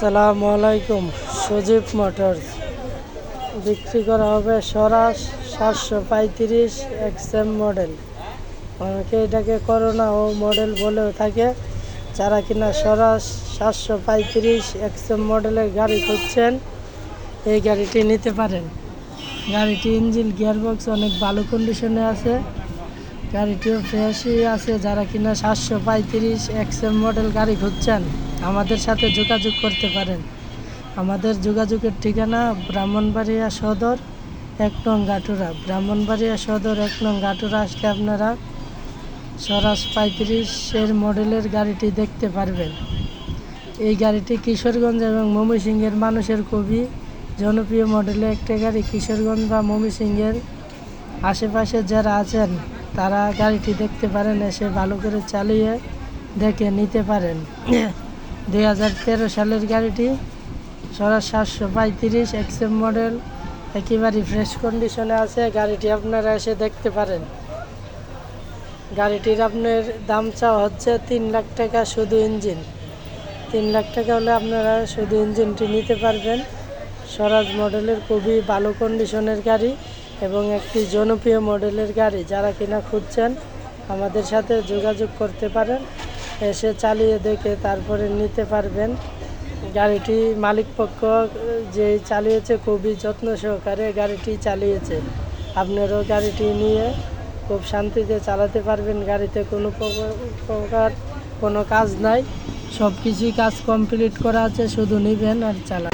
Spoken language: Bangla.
আসসালামু আলাইকুম, সজীব মোটরস। বিক্রি করা হবে স্বরাজ সাতশো পঁয়ত্রিশ এক্সএম মডেল। অনেকে এটাকে করোনা ও মডেল বলেও থাকে। যারা কিনা স্বরাজ সাতশো পঁয়ত্রিশ এক্সএম মডেলের গাড়ি খুঁজছেন, এই গাড়িটি নিতে পারেন। গাড়িটি ইঞ্জিন গিয়ারবক্স অনেক ভালো কন্ডিশনে আছে। গাড়িটিও ফ্রেশই আছে, যারা কিনা সাতশো পঁয়ত্রিশ এক্সএম মডেল গাড়ি খুঁজছেন, আমাদের সাথে যোগাযোগ করতে পারেন। আমাদের যোগাযোগের ঠিকানা ব্রাহ্মণবাড়িয়া সদর, এক নং গাটুরা। ব্রাহ্মণবাড়িয়া সদর, এক নং গাটুরা আসলে আপনারা স্বরাজ পঁয়ত্রিশের মডেলের গাড়িটি দেখতে পারবেন। এই গাড়িটি কিশোরগঞ্জ এবং ময়মনসিংহের মানুষের খুবই জনপ্রিয় মডেলের একটা গাড়ি। কিশোরগঞ্জ বা ময়মনসিংহের আশেপাশে যারা আছেন তারা গাড়িটি দেখতে পারেন এসে ভালো করে চালিয়ে দেখে নিতে পারেন। দুই হাজার তেরো সালের গাড়িটি সরাস সাতশো পঁয়ত্রিশ এক্সএম মডেল, একেবারে ফ্রেশ কন্ডিশনে আছে। গাড়িটি আপনারা এসে দেখতে পারেন। গাড়িটির আপনার দাম চাওয়া হচ্ছে তিন লাখ টাকা শুধু ইঞ্জিন। তিন লাখ টাকা হলে আপনারা শুধু ইঞ্জিনটি নিতে পারবেন। স্বরাজ মডেলের খুবই ভালো কন্ডিশনের গাড়ি। এবং একটি জনপ্রিয় মডেলের গাড়ি যারা কিনা খুঁজছেন, আমাদের সাথে যোগাযোগ করতে পারেন। এসে চালিয়ে দেখে তারপরে নিতে পারবেন। গাড়িটি মালিক পক্ষ যে চালিয়েছে খুবই যত্ন সহকারে গাড়িটি চালিয়েছে। আপনারও গাড়িটি নিয়ে খুব শান্তিতে চালাতে পারবেন। গাড়িতে কোনো প্রকার কোনো কাজ নাই। সব কিছুই কাজ কমপ্লিট করা আছে। শুধু নেবেন আর চালান।